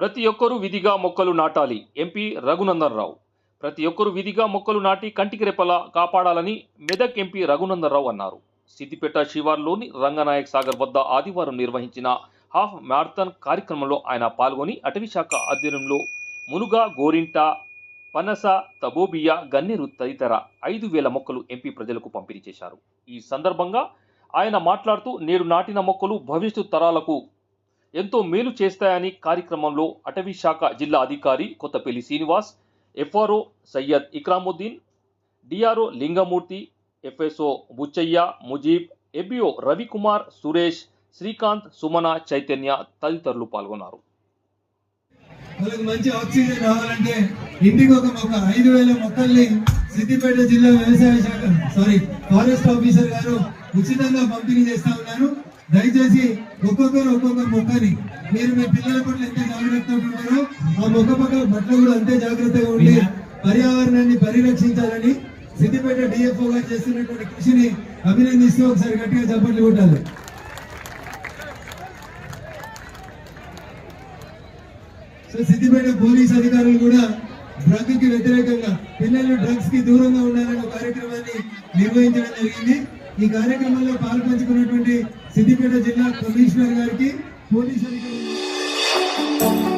ప్రతి ఒక్కరూ విధిగా మొక్కలు నాటాలి. ఎంపీ రఘునందన్ రావు ప్రతి ఒక్కరూ విధిగా మొక్కలు నాటి కంటికి రెప్పలా కాపాడాలని మెదక్ ఎంపీ రఘునందన్ రావు అన్నారు. సిద్దిపేట శివార్లోని రంగనాయక్ సాగర్ వద్ద ఆదివారం నిర్వహించిన హాఫ్ మ్యారథాన్ కార్యక్రమంలో ఆయన పాల్గొని అటవీశాఖ ఆధ్వర్యంలో మునుగ గోరింట పనస తబోబియా గన్నేరు తదితర ఐదు వేల మొక్కలు ఎంపీ ప్రజలకు పంపిణీ చేశారు. ఈ సందర్భంగా ఆయన మాట్లాడుతూ నేడు నాటిన మొక్కలు భవిష్యత్తు తరాలకు ఎంతో మేలు చేస్తాయని కార్యక్రమంలో అటవీ శాఖ జిల్లా అధికారి Kothapalli Srinivas FRO Syed Ikramuddin DRO Lingamurthy FSO Buchaiah Mujeeb ABO Ravikumar Suresh Srikanth Sumana Chaitanya తదితరులు పాల్గొన్నారు. వాళ్ళకి మంచి ఆక్సిజన్ రావాలంటే ఇంటికి ఒక మొక్క ఐదు వేల మొక్కల్ని సిద్దిపేట జిల్లా వ్యవసాయ శాఖ సారీ ఫారెస్ట్ ఆఫీసర్ గారు ఉచితంగా పంపిణీ చేస్తా ఉన్నారు. దయచేసి ఒక్కొక్కరు ఒక్కొక్క మొక్కని మీరు మీ పిల్లల పట్ల ఎంత జాగ్రత్తగా ఉంటారో ఆ మొక్క పక్కల బట్టలు కూడా అంతే జాగ్రత్తగా ఉండి పర్యావరణాన్ని పరిరక్షించాలని సిద్దిపేట డిఎఫ్ఓ గారు చేస్తున్నటువంటి కృషిని అభినందిస్తూ ఒకసారి గట్టిగా చప్పట్లు కొట్టాలి. సో సిద్దిపేట పోలీస్ అధికారులు కూడా డ్రగ్కి వ్యతిరేకంగా పిల్లలు డ్రగ్స్కి దూరంగా ఉండాలనే ఒక కార్యక్రమాన్ని నిర్వహించడం జరిగింది. ఈ కార్యక్రమంలో పాల్పంచుకున్నటువంటి సిద్దిపేట జిల్లా కమిషనర్ గారికి పోలీసు అధికారులు